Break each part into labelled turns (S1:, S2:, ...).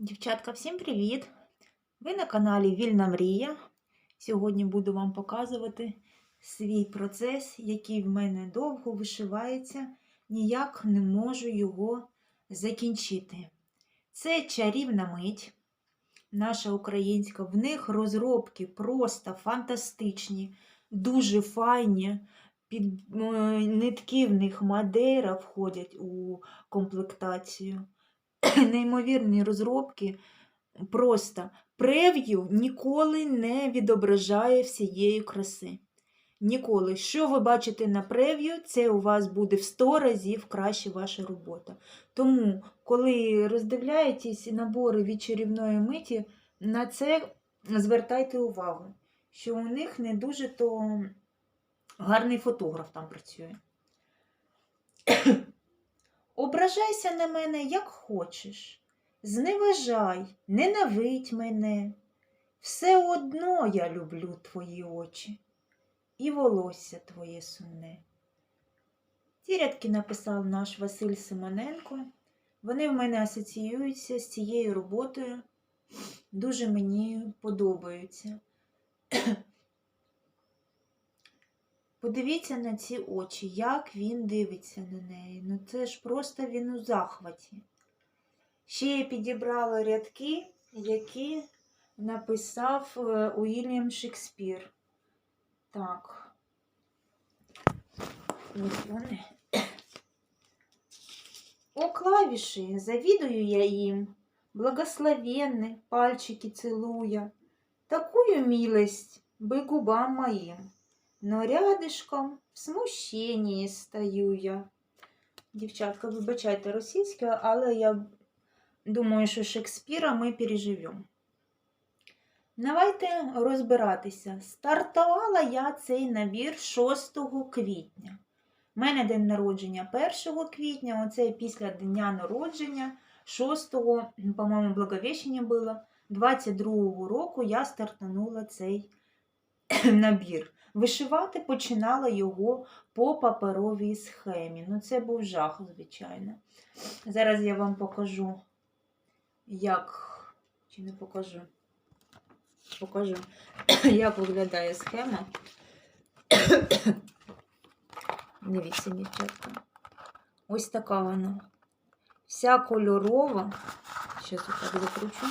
S1: Дівчатка, всім привіт! Ви на каналі Вільна Мрія. Сьогодні буду вам показувати свій процес, який в мене довго вишивається, ніяк не можу його закінчити. Це чарівна мить, наша українська. В них розробки просто фантастичні, дуже файні. Під е, нитки в них Мадейра входять у комплектацію неймовірні розробки. Просто прев'ю ніколи не відображає всієї краси. Ніколи. Що ви бачите на прев'ю, це у вас буде в 100 разів краще ваша робота. Тому, коли роздивляєтесь набори від чарівної миті, на це звертайте увагу, що у них не дуже то гарний фотограф там працює. Ображайся на мене, як хочеш. Зневажай, ненавидь мене. Все одно я люблю твої очі і волосся твоє сумне. Ці рядки написав наш Василь Симоненко. Вони в мене асоціюються з цією роботою. Дуже мені подобаються. Подивіться на ці очі, як він дивиться на неї. Ну це ж просто він у захваті. Ще я підібрала рядки, які написав е, Уільям Шекспір. Так. Ось вони. О, клавіші, завідую я їм, благословенны, пальчики целуя, такую милость бы губам моим. Но рядышком в смущенні стою я. Дівчатка, вибачайте російське, але я думаю, що Шекспіра ми переживемо. Давайте розбиратися. Стартувала я цей набір 6 квітня. У мене день народження 1 квітня, оце після дня народження 6, по-моєму, Благовіщення було, 22 року я стартанула цей набір. Вишивати починала його по паперовій схемі. Ну, це був жах, звичайно. Зараз я вам покажу, як. Чи не покажу? Покажу, як виглядає схема. Дивіться, дівчатка. Ось така вона. Вся кольорова. Зараз так закручу.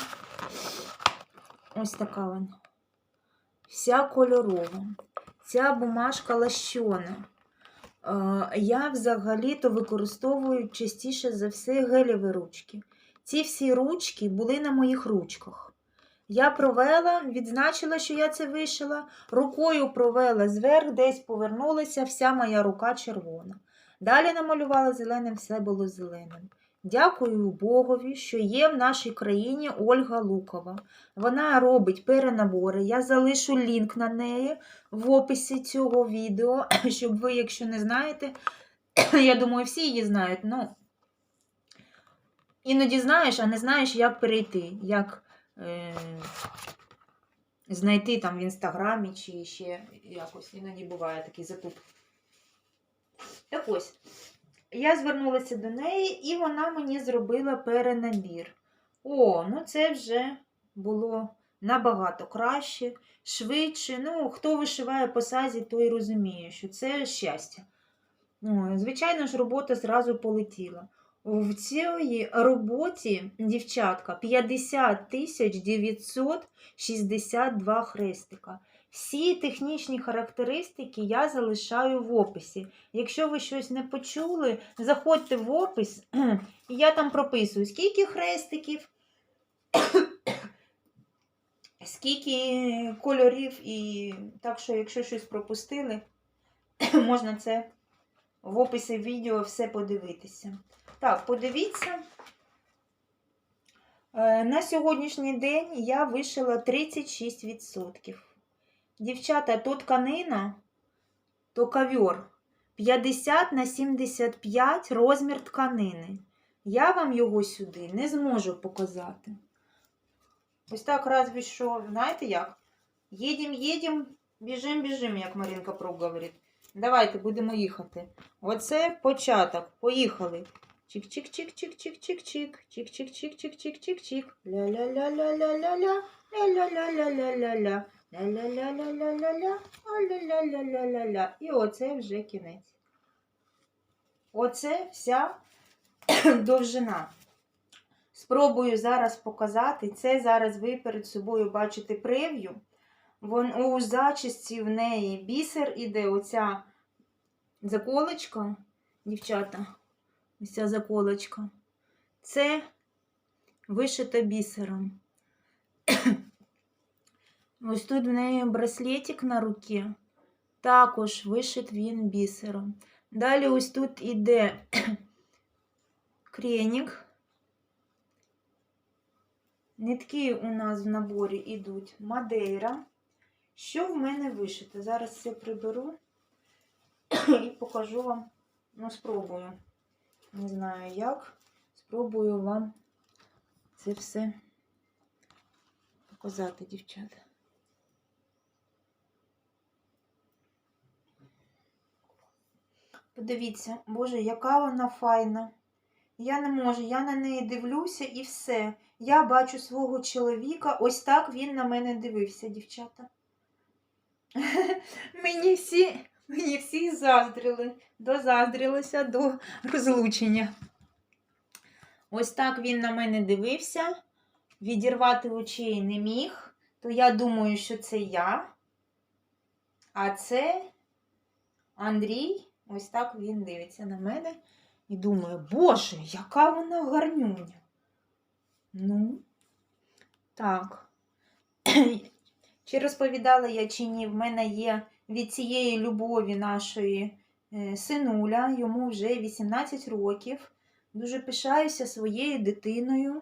S1: Ось така вона вся кольорова. Ця бумажка лащона. Е, Я взагалі-то використовую частіше за все гелеві ручки. Ці всі ручки були на моїх ручках. Я провела, відзначила, що я це вишила, рукою провела зверх, десь повернулася, вся моя рука червона. Далі намалювала зеленим, все було зеленим. Дякую Богові, що є в нашій країні Ольга Лукова. Вона робить перенабори. Я залишу лінк на неї в описі цього відео, щоб ви, якщо не знаєте, я думаю, всі її знають. Ну, іноді знаєш, а не знаєш, як перейти, як е, знайти там в інстаграмі чи ще якось. Іноді буває такий затуп. Так ось. Я звернулася до неї, і вона мені зробила перенабір. О, ну це вже було набагато краще, швидше. Ну, хто вишиває по сазі, той розуміє, що це щастя. Звичайно ж, робота зразу полетіла. В цій роботі, дівчатка, 50 тисяч 962 хрестика. Всі технічні характеристики я залишаю в описі. Якщо ви щось не почули, заходьте в опис, і я там прописую, скільки хрестиків, скільки кольорів, і так що, якщо щось пропустили, можна це в описі відео все подивитися. Так, подивіться. Е, На сьогоднішній день я вишила 36%. Дівчата, то тканина, то ковер 50 на 75 розмір тканини. Я вам його сюди не зможу показати. Ось так разве що, знаєте як? Їдем, їдем, біжим, біжим, як Маринка Проб говорить. Давайте будемо їхати. Оце початок. Поїхали. Чик-чик-чик-чик-чик-чик-чик. Чик-чик-чик-чик-чик-чик-чик. Ля-ля-ля-ля-ля-ля-ля. Ля-ля-ля-ля-ля-ля-ля. Ля-ля-ля-ля-ля-ля-ля. А-ля-ля-ля-ля-ля-ля. І оце вже кінець. Оце вся довжина. Спробую зараз показати. Це зараз ви перед собою бачите прев'ю. У зачісті в неї бісер іде оця заколочка, дівчата. Ось ця заколочка. Це вишито бісером. Ось тут в неї браслетик на руці. Також вишит він бісером. Далі ось тут іде кренік. Нитки у нас в наборі йдуть Мадейра. Що в мене вишито? Зараз все приберу і покажу вам, ну, спробую. Не знаю як. Спробую вам це все показати, дівчата. Подивіться, Боже, яка вона файна. Я не можу, я на неї дивлюся і все. Я бачу свого чоловіка, ось так він на мене дивився, дівчата. Мені всі, мені всі заздрили, дозаздрилися до розлучення. Ось так він на мене дивився, відірвати очей не міг, то я думаю, що це я. А це Андрій, ось так він дивиться на мене і думає, боже, яка вона гарнюня. Ну, так. Чи розповідала я, чи ні, в мене є від цієї любові нашої е, синуля, йому вже 18 років. Дуже пишаюся своєю дитиною,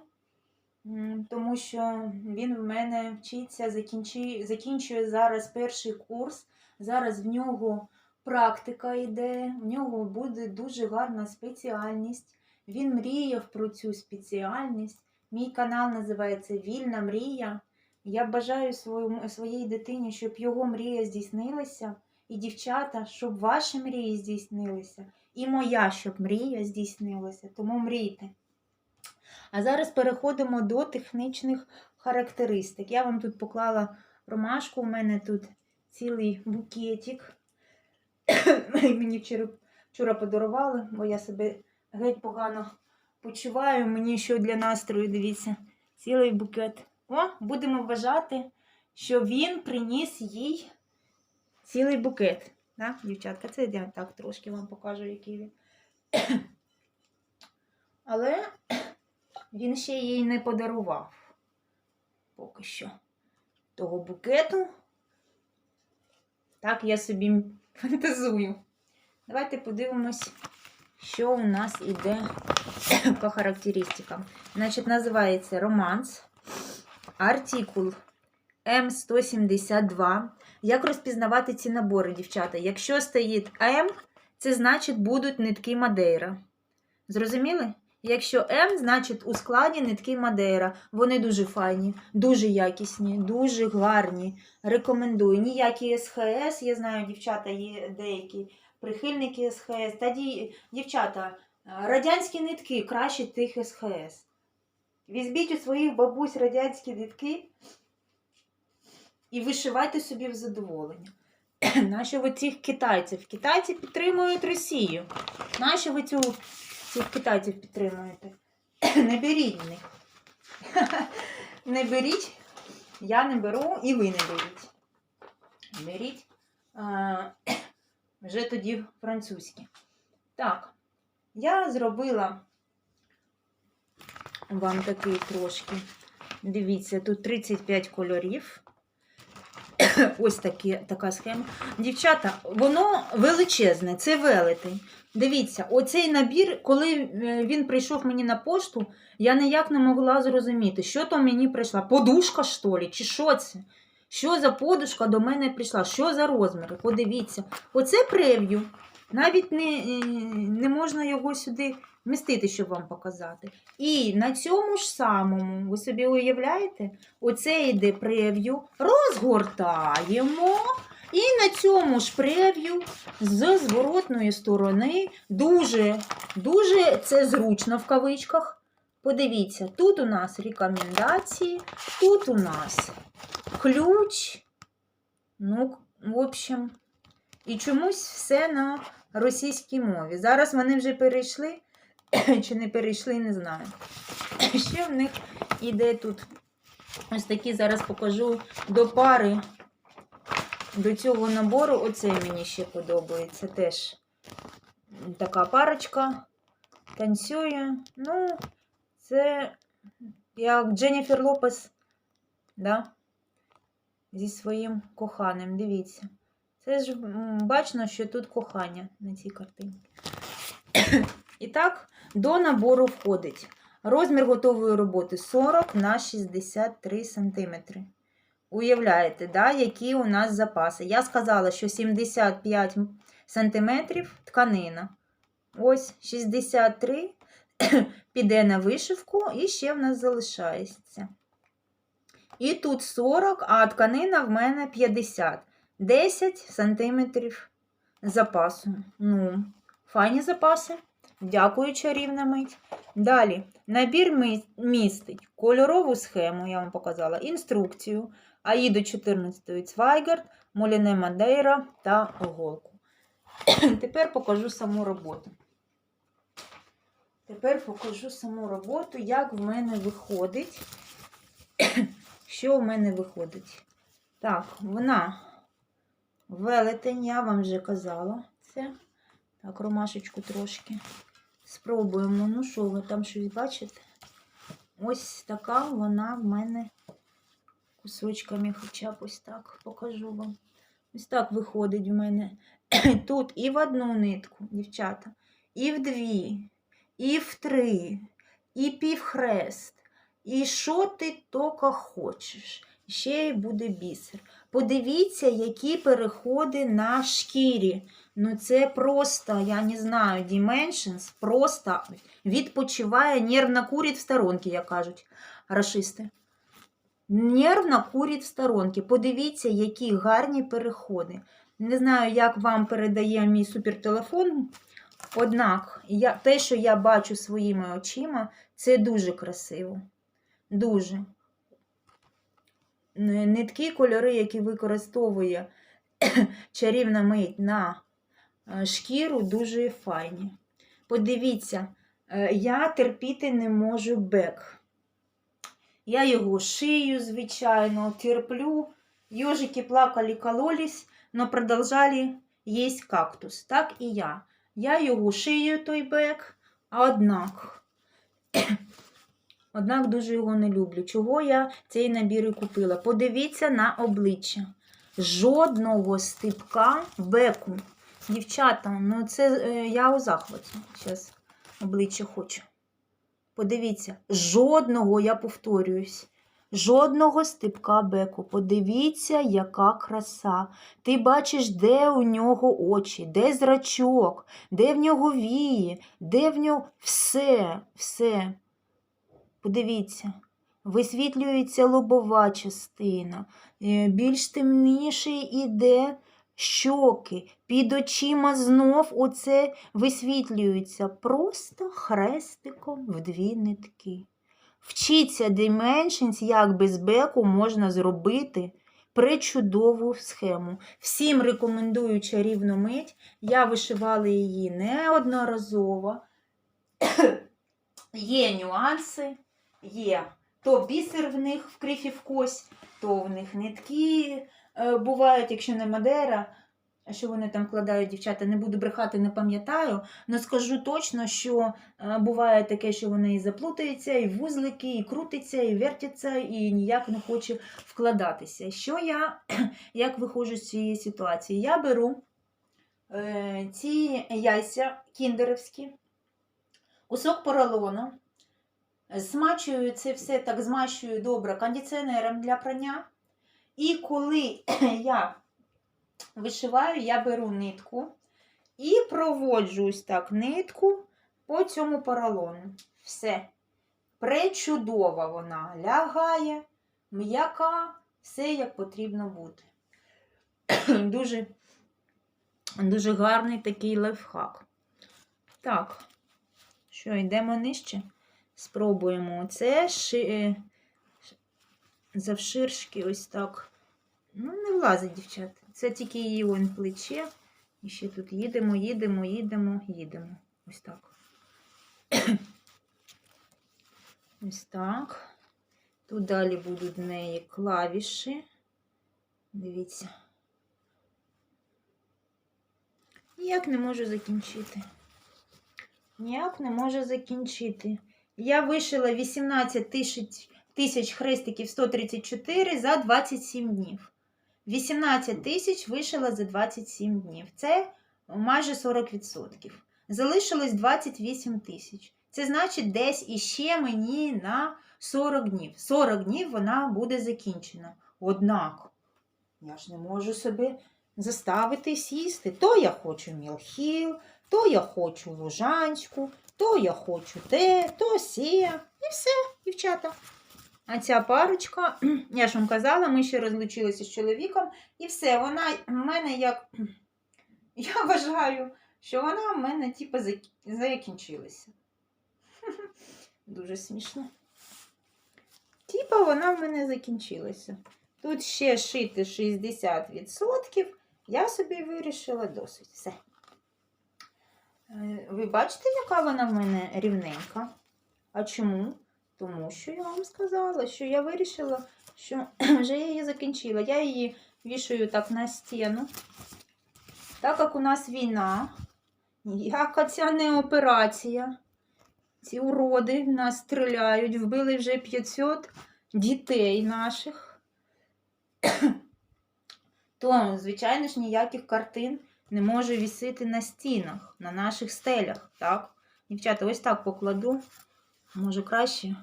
S1: тому що він в мене вчиться, закінчує, закінчує зараз перший курс. Зараз в нього практика йде, в нього буде дуже гарна спеціальність. Він мріяв про цю спеціальність. Мій канал називається Вільна мрія. Я бажаю своїй дитині, щоб його мрія здійснилася, і дівчата, щоб ваші мрії здійснилися, і моя, щоб мрія здійснилася. Тому мрійте. А зараз переходимо до технічних характеристик. Я вам тут поклала ромашку, у мене тут цілий букетик. Мені вчора, вчора подарували, бо я себе геть погано почуваю. Мені що для настрою, дивіться, цілий букет. О, будемо вважати, що він приніс їй цілий букет. Да, дівчатка, це я так трошки вам покажу, який він. Але він ще їй не подарував поки що того букету. Так я собі фантазую. Давайте подивимось, що у нас іде по характеристикам. Значить, називається романс. Артикул М172. Як розпізнавати ці набори, дівчата? Якщо стоїть М, це значить будуть нитки Мадейра. Зрозуміли? Якщо М, значить у складі нитки Мадейра. Вони дуже файні, дуже якісні, дуже гарні. Рекомендую. Ніякі СХС, я знаю, дівчата є деякі прихильники СХС. Тоді, дівчата, радянські нитки краще тих СХС. Візьміть у своїх бабусь радянські нитки і вишивайте собі в задоволення. Нащо ви цих китайців? Китайці підтримують Росію. Нащо ви цю, цих китайців підтримуєте? Не беріть в них. Не беріть, я не беру і ви не беріть. Беріть вже тоді французькі. Так, я зробила вам такий трошки. Дивіться, тут 35 кольорів. Ось такі, така схема. Дівчата, воно величезне, це велетень. Дивіться, оцей набір, коли е, він прийшов мені на пошту, я ніяк не могла зрозуміти, що то мені прийшла. Подушка, що ли, чи що це? Що за подушка до мене прийшла? Що за розміри? Подивіться. Оце прев'ю. Навіть не, е, не можна його сюди вмістити, щоб вам показати. І на цьому ж самому, ви собі уявляєте, оце йде прев'ю, розгортаємо І на цьому ж прев'ю з зворотної сторони дуже, дуже це зручно в кавичках. Подивіться, тут у нас рекомендації, тут у нас ключ. Ну, в общем, і чомусь все на російській мові. Зараз вони вже перейшли, чи не перейшли, не знаю. Ще в них іде тут ось такі, зараз покажу до пари. До цього набору оцей мені ще подобається теж. Така парочка танцює. Ну, це як Дженніфер Лопес, да? зі своїм коханим. Дивіться. Це ж бачно, що тут кохання на цій картинці. І так, до набору входить розмір готової роботи 40 на 63 см. Уявляєте, да, які у нас запаси? Я сказала, що 75 см тканина. Ось 63 піде на вишивку, і ще в нас залишається. І тут 40, а тканина в мене 50. 10 сантиметрів запасу. Ну, файні запаси. Дякую, чарівна мить. Далі, набір містить кольорову схему, я вам показала, інструкцію, Аїду 14 Цвайгард, Моліне Мадейра та голку. Тепер покажу саму роботу. Тепер покажу саму роботу, як в мене виходить. Що в мене виходить? Так, вона велетень, я вам вже казала це. Так, ромашечку трошки. Спробуємо. Ну що, ви там щось бачите? Ось така вона в мене кусочками, хоча б ось так покажу вам. Ось так виходить в мене. Тут і в одну нитку, дівчата, і в дві, і в три, і півхрест. І що ти тільки хочеш. Ще й буде бісер. Подивіться, які переходи на шкірі. Ну, це просто, я не знаю, Dimensions просто відпочиває, нервно курить в сторонки, як кажуть рашисти. Нервно курить в сторонки. Подивіться, які гарні переходи. Не знаю, як вам передає мій супертелефон. Однак, я, те, що я бачу своїми очима, це дуже красиво. Дуже. Нитки, кольори, які використовує чарівна мить на е, шкіру, дуже файні. Подивіться, е, я терпіти не можу бек. Я його шию, звичайно, терплю. Йожики плакали, кололись, но продовжали їсть кактус. Так і я. Я його шию, той бек, однак. Однак дуже його не люблю. Чого я цей набір і купила? Подивіться на обличчя. Жодного стипка беку. Дівчата, ну це е, я у захваті. Зараз обличчя хочу. Подивіться, жодного, я повторююсь, жодного стипка беку. Подивіться, яка краса. Ти бачиш, де у нього очі, де зрачок, де в нього вії, де в нього все, все. Подивіться, висвітлюється лобова частина, е, більш темніший іде щоки, під очима знов оце висвітлюється просто хрестиком в дві нитки. Вчіться Dimensions, як без беку можна зробити пречудову схему. Всім рекомендую чарівну мить. Я вишивала її неодноразово. Є нюанси, є то бісер в них в крифі в кость, то в них нитки е, бувають, якщо не Мадера. А що вони там вкладають, дівчата, не буду брехати, не пам'ятаю. але скажу точно, що е, буває таке, що вони і заплутаються, і вузлики, і крутиться, і вертяться, і ніяк не хоче вкладатися. Що я, як виходжу з цієї ситуації? Я беру е, ці яйця кіндерівські, кусок поролону, змачую це все так змащую добре кондиціонером для прання. І коли я вишиваю, я беру нитку і проводжу ось так нитку по цьому поролону. Все. Пречудова вона лягає, м'яка, все як потрібно бути. дуже, дуже гарний такий лайфхак. Так, що, йдемо нижче? Спробуємо. Це ши... е, завширшки ось так. Ну, не влазить, дівчат. Це тільки її он плече. І ще тут їдемо, їдемо, їдемо, їдемо. Ось так. Ось так. Тут далі будуть в неї клавіші. Дивіться. Ніяк не можу закінчити. Ніяк не можу закінчити. Я вишила 18 тисяч, тисяч хрестиків 134 за 27 днів. 18 тисяч вишила за 27 днів. Це майже 40%. Залишилось 28 тисяч. Це значить, десь іще мені на 40 днів. 40 днів вона буде закінчена. Однак, я ж не можу себе заставити сісти. То я хочу мілхіл, то я хочу лужанську, то я хочу те, то сє. І все, дівчата. А ця парочка, я ж вам казала, ми ще розлучилися з чоловіком, і все, вона в мене як. Я вважаю, що вона в мене, типу, закінчилася. Дуже смішно. Типа вона в мене закінчилася. Тут ще шити 60%. Я собі вирішила досить. Все. Е, Ви бачите, яка вона в мене рівненька? А чому? Тому що я вам сказала, що я вирішила, що вже я її закінчила. Я її вішаю так на стіну. Так як у нас війна, ніяка ця не операція. Ці уроди в нас стріляють, вбили вже 500 дітей наших. То, звичайно ж, ніяких картин не може вісити на стінах, на наших стелях. Так? Дівчата, ось так покладу. Може краще.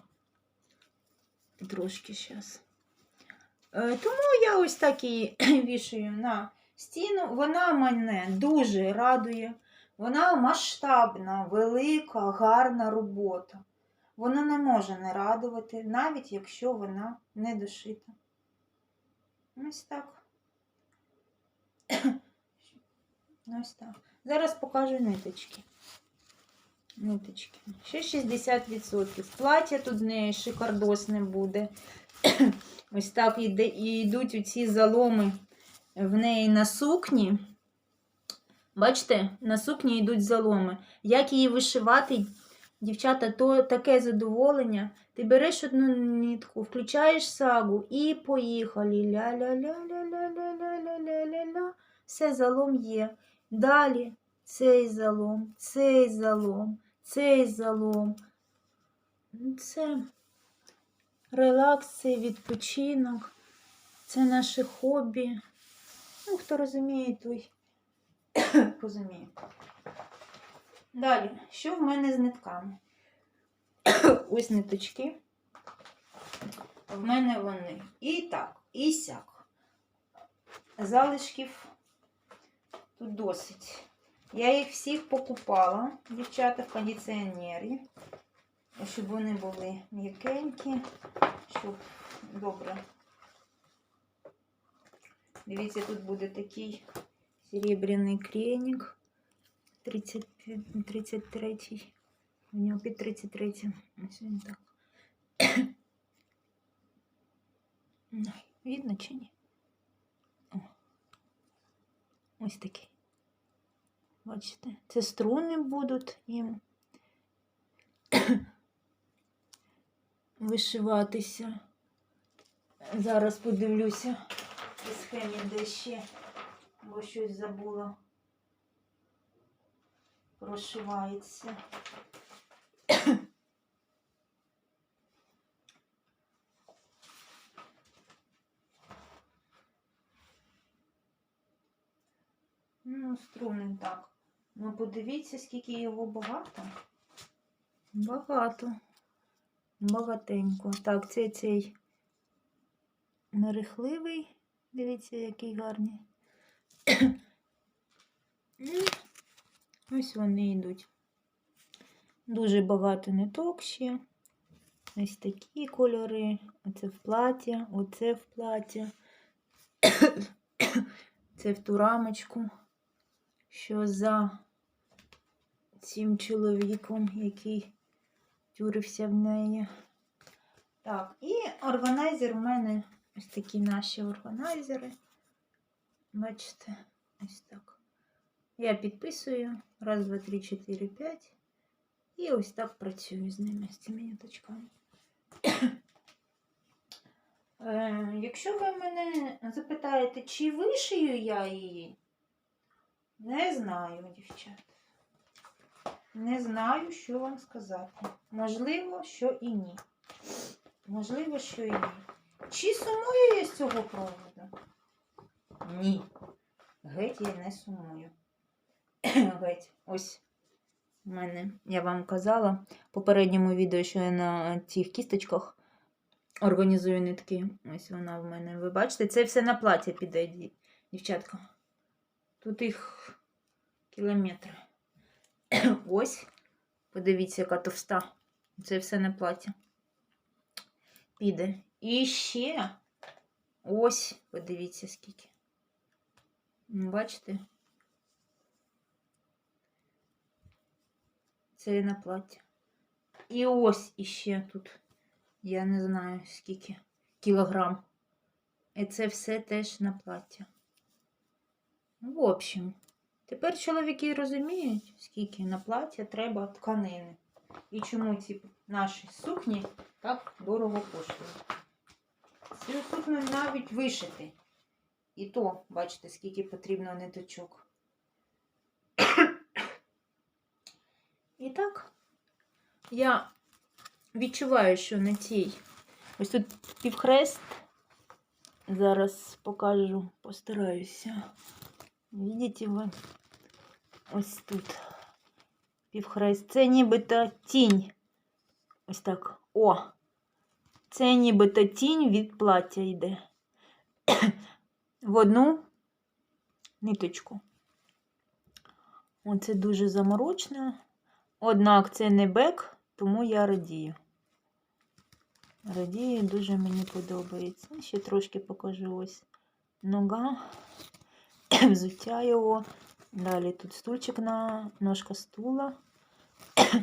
S1: Трошки зараз. Тому я ось так її вішаю на стіну. Вона мене дуже радує. Вона масштабна, велика, гарна робота. Вона не може не радувати, навіть якщо вона не дошита. Ось так. Ось так. Зараз покажу ниточки. Ниточки. Ще 60%. Плаття тут в неї шикардосне буде. Ось так і йдуть оці заломи в неї на сукні. Бачите, на сукні йдуть заломи. Як її вишивати, дівчата, то таке задоволення. Ти береш одну нитку, включаєш сагу і поїхали. Ля-ля-ля-ля-ля-ля-ля-ля-ля-ля-ля. Все залом є. Далі цей залом, цей залом, цей залом. Ну, Це релакс, це відпочинок, це наше хобі. Ну, хто розуміє, той розуміє. Далі, що в мене з нитками? Ось ниточки. В мене вони і так, і сяк. Залишків тут досить. Я їх всіх покупала, дівчата, в кондиціонері, щоб вони були м'якенькі, щоб добре. Дивіться, тут буде такий серебряний креник 30, 33. У нього під 33. Ось так. Видно чи ні? О. Ось такий. Бачите, це струни будуть їм вишиватися. Зараз подивлюся по схемі, де ще, бо щось забула. Прошивається. Ну, струни так. Ну, подивіться, скільки його багато. Багато. Багатенько. Так, це цей мерехливий. Дивіться, який гарний. Ось вони йдуть. Дуже багато ниток ще. Ось такі кольори. Оце в плаття, оце в плаття. Це в ту рамочку, що за цим чоловіком, який тюрився в неї. Так, і органайзер у мене ось такі наші органайзери. Бачите, ось так. Я підписую. Раз, два, три, чотири, п'ять. І ось так працюю з ними, з цими ниточками. Е, Якщо ви мене запитаєте, чи вишию я її, не знаю, дівчат. Не знаю, що вам сказати. Можливо, що і ні. Можливо, що і ні. Чи сумую я з цього проводу? Ні. Геть я не сумую. Геть. Ось у мене, я вам казала в попередньому відео, що я на цих кісточках організую нитки. Ось вона в мене. Ви бачите, це все на плаття піде, дівчатка. Тут їх кілометри. Ось. Подивіться, яка товста. Це все на плаття. Піде. І ще ось, подивіться, скільки. Бачите? Це на плаття. І ось іще тут. Я не знаю скільки кілограм. І це все теж на плаття. Ну, В общем, тепер чоловіки розуміють, скільки на плаття треба тканини. І чому ці наші сукні так дорого коштують. Цю сукню навіть вишити. І то, бачите, скільки потрібно ниточок. І так, я відчуваю, що на цій. Ось тут півхрест. Зараз покажу, постараюся. Видите ви? Ось тут. Півхрест. Це нібито тінь. Ось так. О! Це нібито тінь від плаття йде. В одну ниточку. Оце дуже заморочно. Однак це не бек, тому я радію. Радію, дуже мені подобається. Ще трошки покажу ось нога, взуття його. Далі тут стульчик на ножка стула.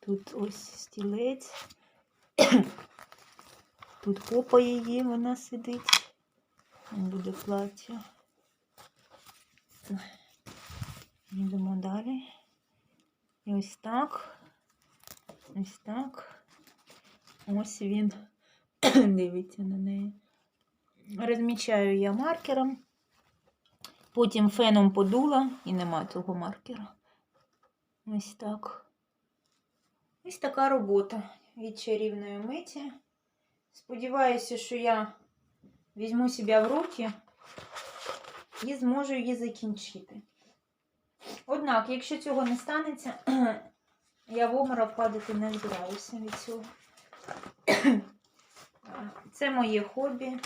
S1: Тут ось стілець. Тут попа її, вона сидить. Буде плаття. Йдемо далі. І ось так. Ось так. Ось він. Дивіться на неї. Розмічаю я маркером. Потім феном подула і нема цього маркера. Ось так. Ось така робота від чарівної миті. Сподіваюся, що я візьму себе в руки і зможу її закінчити. Однак, якщо цього не станеться, я в обморок падати не збираюся від цього. Це моє хобі.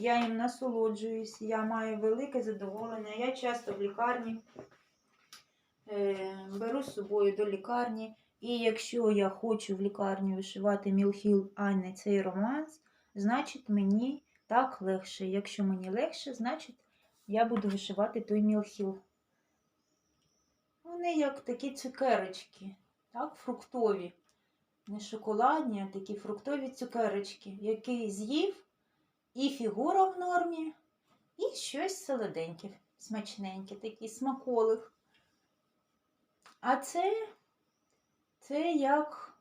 S1: Я їм насолоджуюсь, я маю велике задоволення. Я часто в лікарні е, беру з собою до лікарні. І якщо я хочу в лікарні вишивати мілхіл, а не цей романс, значить мені так легше. Якщо мені легше, значить я буду вишивати той мілхіл. Вони як такі цукерочки, так, фруктові. Не шоколадні, а такі фруктові цукерочки, які з'їв і фігура в нормі, і щось солоденьке, смачненьке, такий смаколик. А це, це як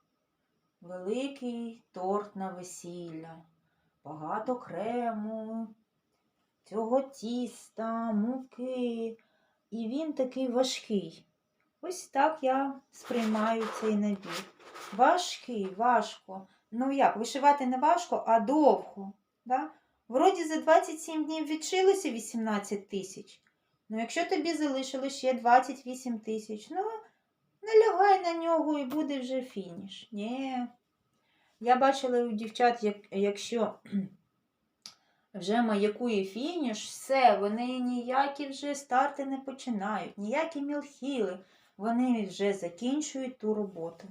S1: великий торт на весілля. Багато крему, цього тіста, муки. І він такий важкий. Ось так я сприймаю цей набір. Важкий, важко. Ну як, вишивати не важко, а довго. Да? Вроді за 27 днів відшилося 18 тисяч. Ну, якщо тобі залишилось ще 28 тисяч, ну, налягай на нього і буде вже фініш. Ні. Я бачила у дівчат, як, якщо вже маякує фініш, все, вони ніякі вже старти не починають, ніякі мілхіли, вони вже закінчують ту роботу.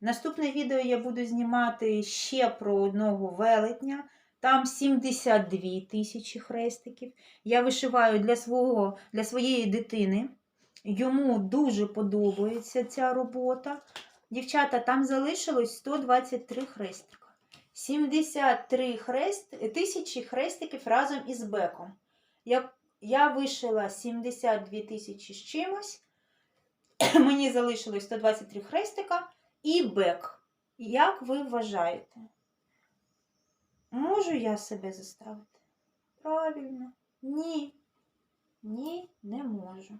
S1: Наступне відео я буду знімати ще про одного велетня. Там 72 тисячі хрестиків. Я вишиваю для, свого, для своєї дитини. Йому дуже подобається ця робота. Дівчата, там залишилось 123 хрестика. 73 хрест... тисячі хрестиків разом із беком. Я, я вишила 72 тисячі з чимось. Мені залишилось 123 хрестика і бек. Як ви вважаєте? Можу я себе заставити? Правильно. Ні. Ні, не можу.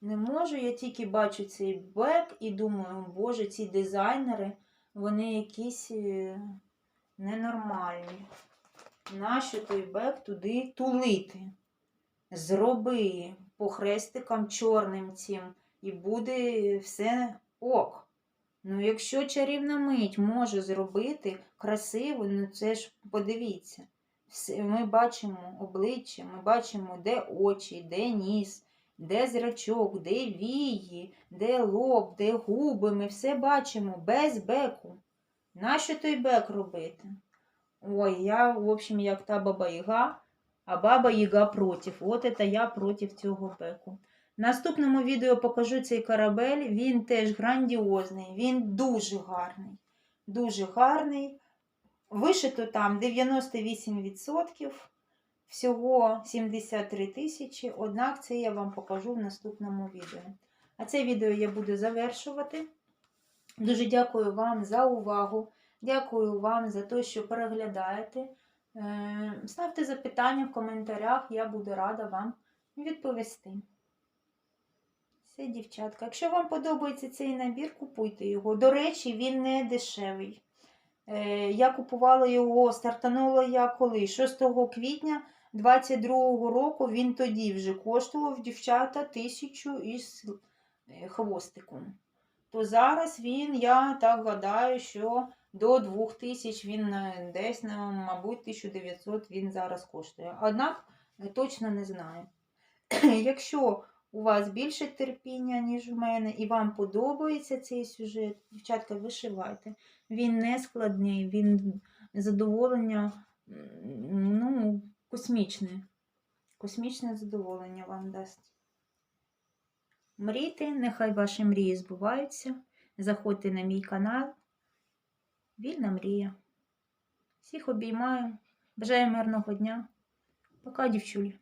S1: Не можу, я тільки бачу цей бек і думаю, боже, ці дизайнери, вони якісь е, ненормальні. Нащо той бек туди тулити? Зроби по хрестикам чорним цим, і буде все ок. Ну, якщо чарівна мить може зробити красиво, ну це ж подивіться. Ми бачимо обличчя, ми бачимо, де очі, де ніс, де зрачок, де вії, де лоб, де губи. Ми все бачимо без беку. Нащо той бек робити? Ой, я, в общем, як та баба Яга, а баба Яга проти. От це я проти цього беку. Наступному відео покажу цей корабель. Він теж грандіозний, він дуже гарний. Дуже гарний. Вишито там 98%, всього 73 тисячі, однак це я вам покажу в наступному відео. А це відео я буду завершувати. Дуже дякую вам за увагу. Дякую вам за те, що переглядаєте. Е, Ставте запитання в коментарях, я буду рада вам відповісти. Все, дівчатка. Якщо вам подобається цей набір, купуйте його. До речі, він не дешевий. Е, Я купувала його, стартанула я коли? 6 квітня 22 року він тоді вже коштував дівчата тисячу із е, хвостиком. То зараз він, я так гадаю, що до 2000 він е, десь, мабуть, 1900 він зараз коштує. Однак точно не знаю. Якщо у вас більше терпіння, ніж в мене, і вам подобається цей сюжет, дівчатка, вишивайте. Він не складний, він задоволення, ну, космічне. Космічне задоволення вам дасть. Мрійте, нехай ваші мрії збуваються. Заходьте на мій канал. Вільна мрія. Всіх обіймаю. Бажаю мирного дня. Пока, дівчулі.